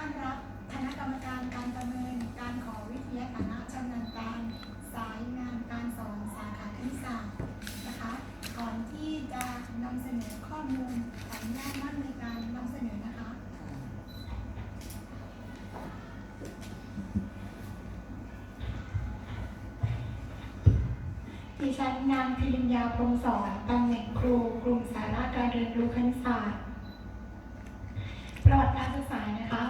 ต้อนรับคณะกรรมการการประเมินการขอวิทยาฐานะชำนาญการสายงานการสอนสาขาคณิตศาสตร์นะคะ ก่อนที่จะนำเสนอข้อมูลขออนุญาตนั่งในการนำเสนอนะคะ ดิฉันนางพิริญญาพรหมสอนตำแหน่งครูกลุ่มสาระการเรียนรู้คณิตศาสตร์ประวัติการศึกษานะคะ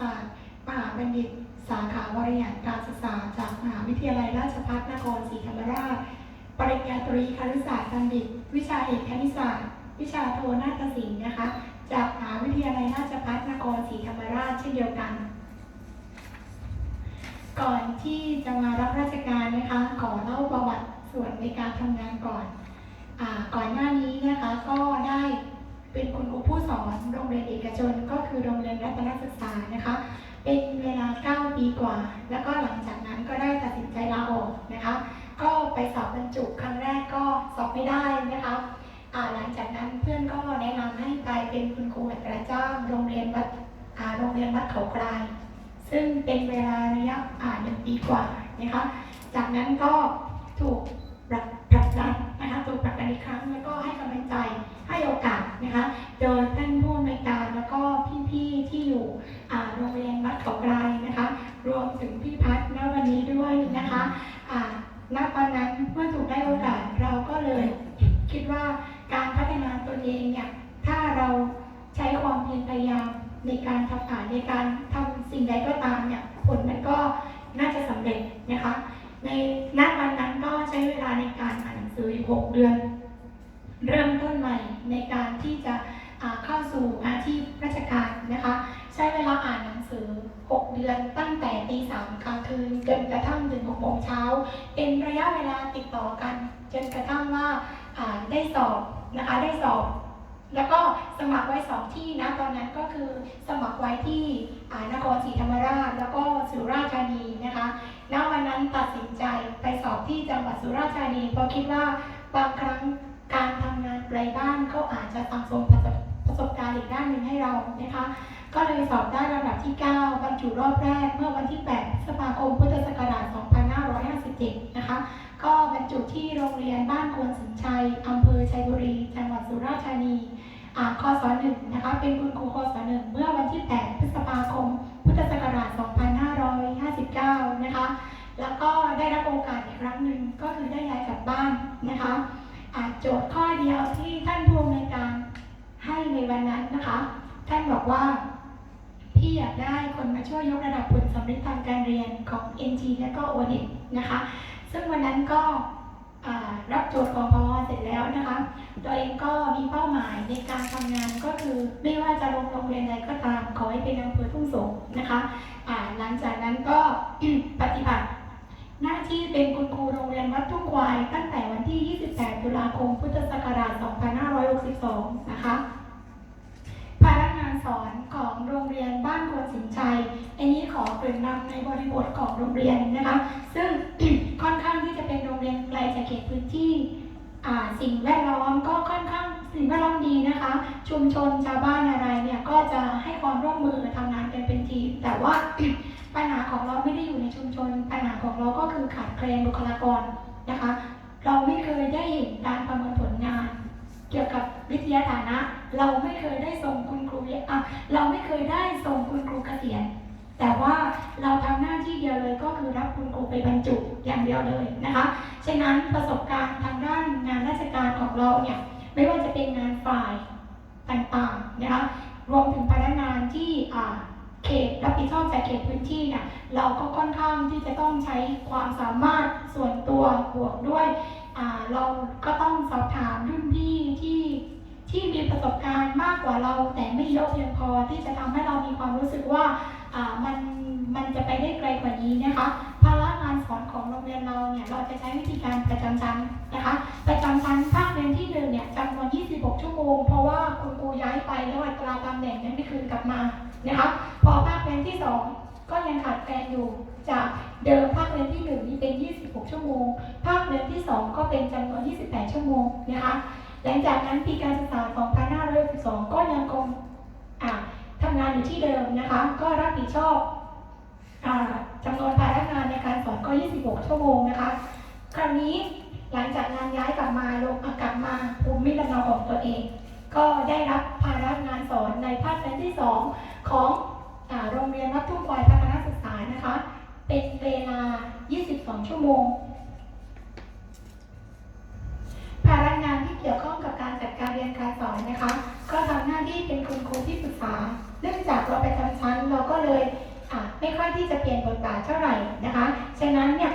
ศาสตร์มหาบัณฑิต สาขาวารยานการศึกษา จากมหาวิทยาลัยราชภัฏนครศรีธรรมราช ปริญญาตรีครุศาสตร์บัณฑิต วิชาเอกคณิตศาสตร์ วิชาโทนาฏศิลป์นะคะ จากมหาวิทยาลัยราชภัฏนครศรีธรรมราชเช่นเดียวกันก่อนที่จะมารับราชการนะคะ ขอเล่าประวัติส่วนในการทำงานก่อนอก่อนหน้านี้นะคะก็ได้ เป็นคุณครูผู้สอนโรงเรียนเอกชน ก็คือโรงเรียนรัตนศึกษานะคะ เป็นเวลา 9 ปีกว่า แล้วก็หลังจากนั้นก็ได้ตัดสินใจลาออกนะคะ ก็ไปสอบบรรจุครั้งแรกก็สอบไม่ได้นะคะหลังจากนั้นเพื่อนก็แนะนำให้ไปเป็นคุณครูอัตราจ้างโรงเรียนวัดโรงเรียนวัดเขากลาย ซึ่งเป็นเวลาระยะอ่าหนึ่งปีกว่านะคะ จากนั้นก็ถูกผลักผลักดันนะคะถูกผลักดันอีกครั้งแล้วก็ให้กำลังใจ ให้โอกาสนะคะ โดยท่านผู้อำนวยการแล้วก็พี่ๆที่อยู่โรงเรียนวัดเขาไกลนะคะ รวมถึงพี่พัฒน์ณวันนี้ด้วยนะคะณวันนั้นเมื่อถูกได้โอกาสเราก็เลยคิดว่าการพัฒนาตนเองเนี่ยถ้าเราใช้ความเพียรพยายามในการทำงานในการทำสิ่งใดก็ตามเนี่ยผลมันก็น่าจะสำเร็จนะคะ ในณวันนั้นก็ใช้เวลาในการอ่านหนังสืออยู่ 6 เดือน เริ่มต้นใหม่ในการที่จะอ่าเข้าสู่อาชีพราชการนะคะ ใช้เวลาอ่านหนังสือ 6 เดือนตั้งแต่ตีสามกลางคืนจนกระทั่งถึง6โมงเช้า เป็นระยะเวลา ติดต่อกัน จนกระทั่งว่าได้สอบนะคะได้สอบ แล้วก็สมัครไว้สองที่นะตอนนั้นก็คือสมัครไว้ที่นครศรีธรรมราช แล้วก็สุราษฎร์ธานีนะคะณวันนั้นตัดสินใจไปสอบที่จังหวัดสุราษฎร์ธานีเพราะคิดว่าบางครั้งการทำงานไกลบ้านเขาอาจจะสังสมประสบประสบการณ์อีกด้านหนึ่งให้เรานะคะ ก็เลยสอบได้ลำดับที่ 9 บรรจุรอบแรกเมื่อวันที่ 8 พฤษภาคม พุทธศักราช 2557 นะคะ ก็บรรจุที่โรงเรียนบ้านควนสินชัยอำเภอชัยบุรี จังหวัดสุราษฎร์ธานีอาคศ1นะคะ เป็นคุณครูคศ1เมื่อวันที่ 8 พฤษภาคม พุทธศักราช 2559 นะคะ แล้วก็ได้รับโอกาสอีกครั้งหนึ่งก็คือได้ย้ายกลับบ้านนะคะอ่าโจทย์ข้อเดียวที่ท่านผู้อำนวยการให้ในวันนั้นนะคะ ท่านบอกว่าพี่อยากได้คนมาช่วยยกระดับผลสำเร็จทางการเรียนของ NG และก็ o n e t นะคะ ซึ่งวันนั้นก็รับโจทย์กพเสร็จแล้วนะคะ ตัวเองก็มีเป้าหมายในการทำงานก็คือไม่ว่าจะลงโรงเรียนใดก็ตามขอให้เป็นอำเภอทุ่งสงนะคะอ่าหลังจากนั้นก็ปฏิบัติ หน้าที่เป็นคุณครูโรงเรียนวัดทุ่งควาย ตั้งแต่วันที่ 28 ตุลาคม พุทธศักราช 2562 นะคะ พนักงานสอนของโรงเรียนบ้านควรสินชัย อันนี้ขอ เกริ่นนำในบริบทของโรงเรียนนะคะ ซึ่งค่อนข้างที่จะเป็นโรงเรียนไกลจากเขตพื้นที่สิ่งแวดล้อมก็ค่อนข้างสิ่งแวดล้อมดีนะคะ ชุมชนชาวบ้านอะไรเนี่ยก็จะให้ความร่วมมือทำงานกันเป็นทีม แต่ว่าปัญหาของเราไม่ได้อยู่ในชุมชน ปัญหาของเราก็คือขาดแคลนบุคลากรนะคะ เราไม่เคยได้เห็นการประเมินผลงาน เกี่ยวกับวิทยาฐานะ เราไม่เคยได้ส่งคุณครูอะเราไม่เคยได้ส่งคุณครูเกษียณแต่ว่าเราทำหน้าที่เดียวเลยก็ คุณครูไปบรรจุอย่างเดียวเลยนะคะ ฉะนั้นประสบการณ์ทางด้านงานราชการของเราเนี่ยไม่ว่าจะเป็นงานฝ่ายต่างๆนะคะรวมถึงพนักงานที่เขตรับผิดชอบจากเขตพื้นที่เนี่ยเราก็ค่อนข้างที่จะต้องใช้ความสามารถส่วนตัวบวกด้วยเราก็ต้องสอบถามรุ่นพี่ที่ที่มีประสบการณ์มากกว่าเรา แต่ไม่เยอะเพียงพอที่จะทำให้เรามีความรู้สึกว่ามัน มันจะไปได้ไกลกว่านี้นะคะ ภาระงานสอนของโรงเรียนเราเนี่ยเราจะใช้วิธีการประจำชั้นนะคะ ประจำชั้นภาคเรียนที่หนึ่งเนี่ยจำนวน 26 ชั่วโมง เพราะว่าคุณครูย้ายไปแล้วอัตราตำแหน่งยังไม่คืนกลับมานะคะ พอภาคเรียนที่สองก็ยังขาดแคลนอยู่จากเดิมภาคเรียนที่หนึ่งนี่เป็น 26 ชั่วโมง ภาคเรียนที่ 2 ก็เป็นจำนวน 28 ชั่วโมงนะคะหลังจากนั้นปีการศึกษา2562ก็ยังคงทำงานอยู่ที่เดิมนะคะ ก็รับผิดชอบ จำนวนภาระงานในการสอนก็ 26 ชั่วโมงนะคะ คราวนี้หลังจากงานย้ายกลับมาลงกลับมาภูมิลำเนาของตัวเอง ก็ได้รับภาระงานสอนในภาคเรียนที่ 2 ของอโรงเรียนวัดทุ่งควายพัฒนาศึกษานะคะ เป็นเวลา 22 ชั่วโมง ภาระงานที่เกี่ยวข้องกับการจัดการเรียนการสอนนะคะ ก็ทำหน้าที่เป็นคุณครูที่ปรึกษา เนื่องจากเราไปทำชั้นเราก็เลย ไม่ค่อยที่จะเปลี่ยนบทบาทเท่าไหร่นะคะ ฉะนั้นเนี่ย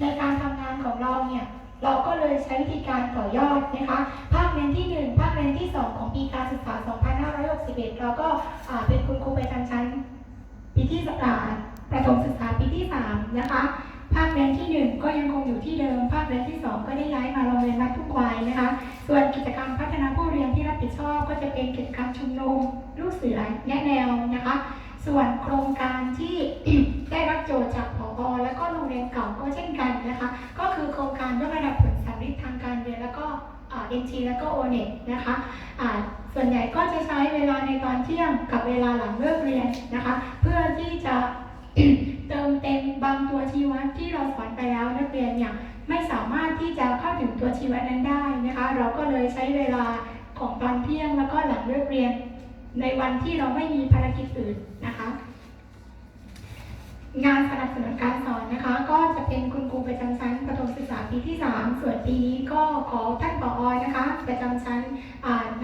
ในการทำงานของเราเนี่ยเราก็เลยใช้วิธีการต่อยอดนะคะ ภาคเรียนที่ 1 ภาคเรียนที่ 2 ของปีการศึกษา 2561 เราก็เป็นคุณครูไปทำชั้นปีที่สามประถมศึกษาปีที่ 3 นะคะ ภาคเรียนที่ 1 ก็ยังคงอยู่ที่เดิม ภาคเรียนที่ 2 ก็ได้ย้ายมาโรงเรียนวัดทุกวายนะคะ ส่วนกิจกรรมพัฒนาผู้เรียนที่รับผิดชอบ ก็จะเป็นกิจกรรมชุมนุมลูกเสือแนะแนวนะคะ ส่วนโครงการที่ได้รับโจทย์จากผอและก็โรงเรียนเก่าก็เช่นกันนะคะ ก็คือโครงการยกระดับผลสำเร็จทางการเรียนแล้วก็เอ็นทีแล้วก็โอเน็ตนะคะอ่าส่วนใหญ่ก็จะใช้เวลาในตอนเที่ยงกับเวลาหลังเลิกเรียนนะคะ เพื่อที่จะเติมเต็มบางตัวชี้วัดที่เราสอนไปแล้วนักเรียนเนี่ยไม่สามารถที่จะเข้าถึงตัวชี้วัดนั้นได้นะคะ เราก็เลยใช้เวลาของตอนเที่ยงแล้วก็หลังเลิกเรียน ในวันที่เราไม่มีภารกิจอื่นนะคะ งานสนับสนุนการสอนนะคะ ก็จะเป็นคุณครูประจำชั้นประถมศึกษาปีที่ 3 ส่วนปีนี้ก็ขอท่านผออนะคะ ประจำชั้น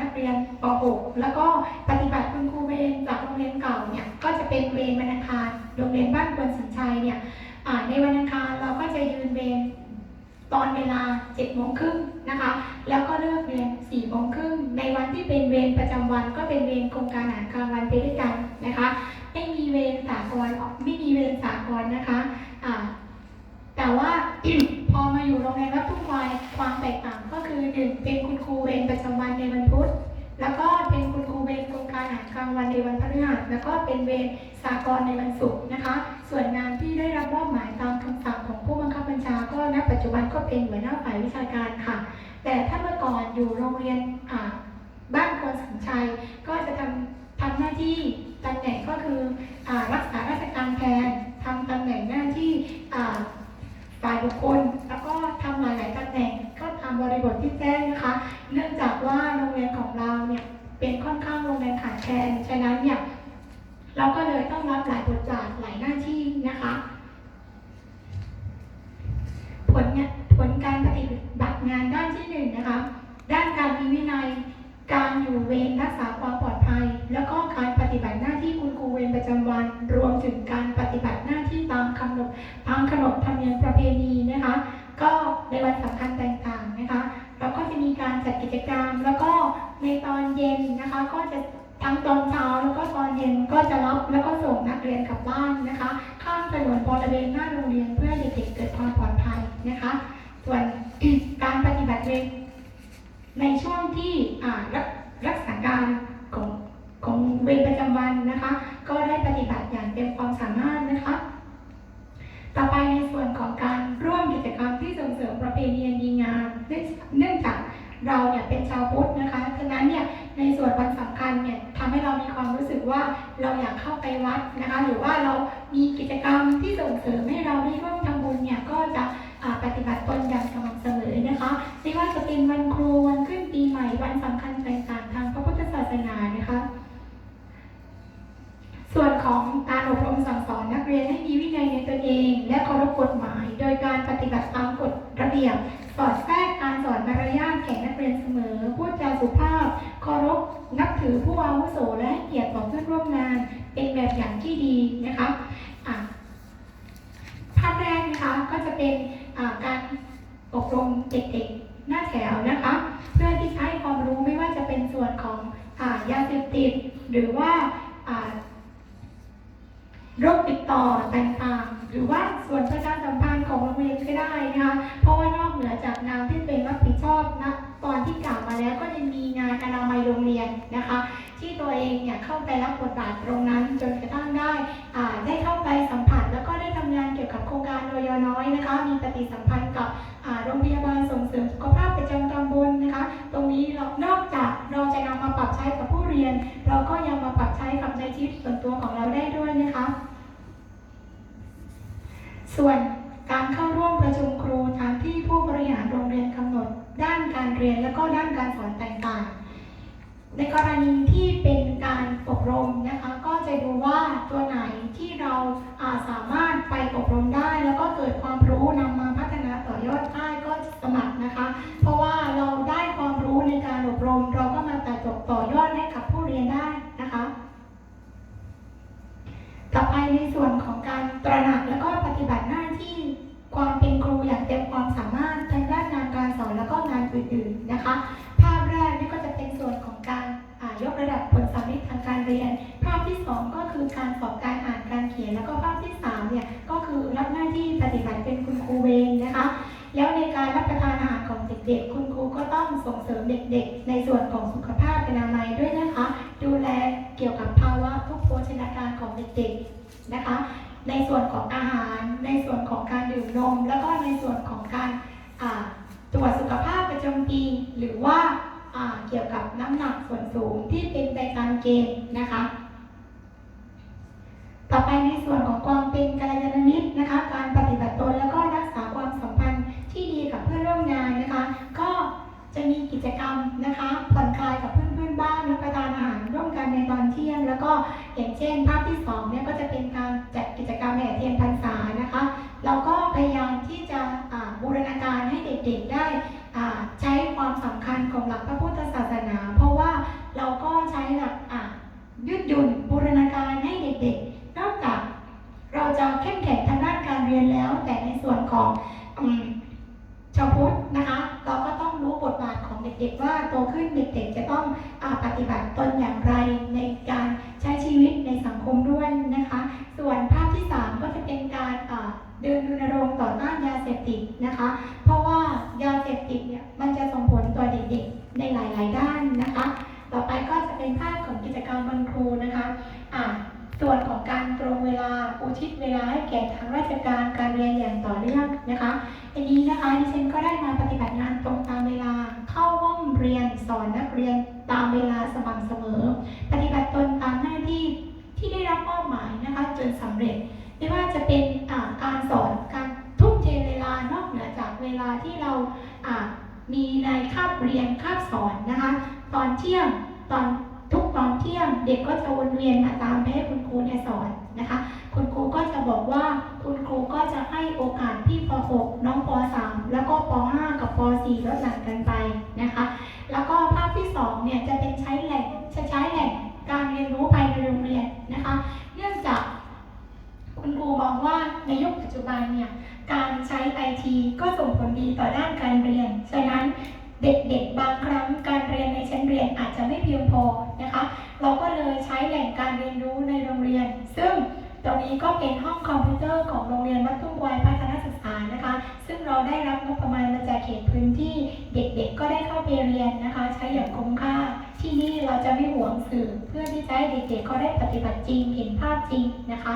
นักเรียนป .6 แล้วก็ปฏิบัติคุณครูเวรจากโรงเรียนเก่าเนี่ยก็จะเป็นเวรวันอังคารโรงเรียนบ้านควนสัญชัยเนี่ยในวันอังคารเราก็จะยืนเวรตอนเวลา7โมงครึ่งนะคะ แล้วก็เลิกเรียน4โมง เป็นเวรประจำวันก็เป็นเวรโครงการอาหารกลางวันไปด้วยกันนะคะ ไม่มีเวรสากลออกไม่มีเวรสากลนะคะอ่าแต่ว่าพอมาอยู่โรงเรียนวัดทุ่งควายความแตกต่างก็คือหนึ่งเป็นคุณครูเวรประจำวันในวันพุธแล้วก็เป็นคุณครูเวรโครงการอาหารกลางวันในวันพฤหัสแล้วก็เป็นเวรสากลในวันศุกร์นะคะ ส่วนงานที่ได้รับมอบหมายตามคำสั่งของผู้บังคับบัญชาก็ณปัจจุบันก็เป็นหัวหน้าฝ่ายวิชาการค่ะ แต่ถ้าเมื่อก่อนอยู่โรงเรียนอ่า บ้านโพนสัญชัย ก็จะทำทำหน้าที่ตำแหน่งก็คืออรักษาราชการแทนทำตำแหน่งหน้าที่ฝ่ายบุคคล แล้วก็ทำหลายๆตำแหน่งก็ตามบริบทที่แจ้งนะคะ เนื่องจากว่าโรงเรียนของเราเนี่ยเป็นค่อนข้างโรงเรียนขาดแคลนฉะนั้นเนี่ยเราก็เลยต้องรับหลายบทบาทหลายหน้าที่นะคะ ผลเนี่ยผลการปฏิบัติงานด้านที่หนึ่งนะคะ ด้านการมีวินัย การอยู่ เวรรักษาความปลอดภัย แล้วก็การปฏิบัติหน้าที่คุณครูเวรประจำวัน รวมถึงการปฏิบัติหน้าที่ตามคำนบตามขนบธรรมเนียมประเพณีนะคะ ก็ในวันสำคัญต่างๆนะคะเราก็จะมีการจัดกิจกรรม แล้วก็ในตอนเย็นนะคะก็จะทั้งตอนเช้าแล้วก็ตอนเย็นก็จะรับแล้วก็ส่งนักเรียนกลับบ้านนะคะ ข้ามถนนบริเวณหน้าโรงเรียนเพื่อเด็กๆเกิดความปลอดภัยนะคะ ส่วนการปฏิบัติเวรในช่วงที่อ่า รักษาการของของเวรประจำวันนะคะ ก็ได้ปฏิบัติอย่างเต็มความสามารถนะคะ ต่อไปในส่วนของการร่วมกิจกรรมที่ส่งเสริมประเพณีอันดีงามเนื่องจากเราเนี่ยเป็นชาวพุทธนะคะ ฉะนั้นเนี่ยในส่วนวันสำคัญเนี่ยทำให้เรามีความรู้สึกว่าเราอยากเข้าไปวัดนะคะ หรือว่าเรามีกิจกรรมที่ส่งเสริมให้เราได้ร่วมทำบุญเนี่ยก็จะปฏิบัติตนอย่างสม่ำเสมอนะคะไม่ว่าจะเป็นวันครูวันขึ้นปีใหม่วันสำคัญต่าง ศาสนานะคะ ส่วนของการอบรมสั่งสอนนักเรียนให้มีวินัยในตนเอง และเคารพกฎหมาย โดยการปฏิบัติตามกฎระเบียบ สอดแทรกการสอนมารยาทแก่นักเรียนเสมอ พูดจาสุภาพ เคารพนับถือผู้อาวุโสและให้เกียรติต่อเพื่อนร่วมงาน เป็นแบบอย่างที่ดีนะคะภาพแรกนะคะก็จะเป็นการอบรมเด็กๆหน้าแถวนะคะ เพื่อที่จะให้ความรู้ไม่ว่าจะเป็นส่วนของ ยาเสพติด หรือว่าโรคติดต่อต่างๆ หรือว่าส่วนประชาสัมพันธ์ของโรงเรียนก็ได้นะคะเพราะว่านอกเหนือจากงานที่เป็นรับผิดชอบนะตอนที่กล่าวมาแล้วก็ยังมีงานอนามัยโรงเรียนนะคะ ที่ตัวเองเนี่ยเข้าไปรับบทบาทตรงนั้นจนกระทั่งได้ได้เข้าไปสัมผัส แล้วก็ได้ทำงานเกี่ยวกับโครงการโดยน้อยนะคะ มีปฏิสัมพันธ์กับ โรงพยาบาลส่งเสริมสุขภาพประจำตำบลนะคะ ตรงนี้เรานอกจากเราจะนำมาปรับใช้กับผู้เรียน เราก็ยังมาปรับใช้กับในชีวิตส่วนตัวของเราได้ด้วยนะคะ ส่วนการเข้าร่วมประชุมครูตามที่ผู้บริหารโรงเรียนกำหนด ด้านการเรียนและก็ด้านการสอนต่างๆ ในกรณีที่เป็นการอบรมนะคะ ก็จะดูว่าตัวไหนที่เราาสามารถไปอบรมได้ แล้วก็เกิดความรู้นำมาพัฒนา ยอดได้ก็สมัครนะคะ เพราะว่าเราได้ความรู้ในการอบรม เราก็มาแต่จบต่อยอดให้กับผู้เรียนได้นะคะ ต่อไปในส่วนของการตระหนักและก็ปฏิบัติหน้าที่ความเป็นครูอย่างเต็มความสามารถทางด้านงานการสอนแล้วก็งานอื่นๆนะคะ ภาพแรกนี่ก็จะเป็นส่วนของการอ่ายกระดับผลสำเร็จทางการเรียน ภาพที่สองก็คือการสอบการอ่านการเขียน แล้วก็ภาพที่สามเนี่ยก็คือรับหน้าที่ปฏิบัติเป็นคุณครูเวร ด็กคุณครูก็ต้องส่งเสริมเด็กๆ ในส่วนของสุขภาพอนามัยด้วยนะคะ ดูแลเกี่ยวกับภาวะทุกโภชนาการของเด็กๆนะคะ ในส่วนของอาหาร ในส่วนของการดื่มนม แล้วก็ในส่วนของการตรวจสุขภาพประจำปีหรือว่าอ่าเกี่ยวกับน้ำหนักส่วนสูงที่เป็นไปตามเกณฑ์นะคะ ต่อไปในส่วนของความเป็นกัล ก็อย่างเช่นภาพที่สองเนี่ยก็จะเป็นการจัดกิจกรรมแห่เทียนพรรษานะคะ เราก็พยายามที่จะบูรณาการให้เด็กๆได้ใช้ความสำคัญของหลักพระพุทธศาสนา เพราะว่าเราก็ใช้หลักยืดหยุ่น ลาที่เรามีในคาบเรียนคาบสอนนะคะ ตอนเที่ยงตอนทุกตอนเที่ยงเด็กก็จะวนเวียนมาตามไปให้คุณครูเนี่ยสอนนะคะ คุณครูก็จะบอกว่าคุณครูก็จะให้โอกาสพี่ป .6 น้องป .3 แล้วก็ป .5 กับป .4 ลดหลั่นกันไปนะคะ แล้วก็ภาพที่สองเนี่ยจะเป็นใช้แหล่งจะใช้แหล่งการเรียนรู้ภายในโรงเรียนนะคะ องว่าในยุคปัจจุบันเนี่ยการใช้ไอทีก็ส่งผลดีต่อด้านการเรียน ฉะนั้นเด็กๆ บางครั้งการเรียนในชั้นเรียนอาจจะไม่เพียงพอนะคะ เราก็เลยใช้แหล่งการเรียนรู้ในโรงเรียน ซึ่งตรงนี้ก็เป็นห้องคอมพิวเตอร์ของโรงเรียนวัดทุ่งควายพัฒนศึกษานะคะ ซึ่งเราได้รับงบประมาณมาจากเขตพื้นที่เด็กๆ ก็ได้เข้าไปเรียนนะคะ ใช้อย่างคุ้มค่า ที่นี่เราจะไม่หวงสื่อ เพื่อที่จะให้เด็กๆเขาได้ปฏิบัติจริงเห็นภาพจริงนะคะ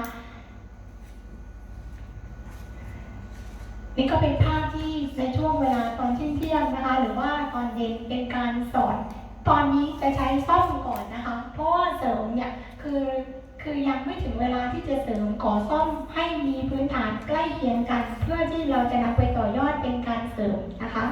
นี่ก็เป็นภาพที่ในช่วงเวลาตอนเที่ยงนะคะ หรือว่าตอนเย็นเป็นการสอน ตอนนี้จะใช้ซ่อมก่อนนะคะ เพราะว่าเสริมเนี่ยคือคือยังไม่ถึงเวลาที่จะเสริมขอซ่อมให้มีพื้นฐานใกล้เคียงกัน เพื่อที่เราจะนำไปต่อยอดเป็นการเสริมนะคะ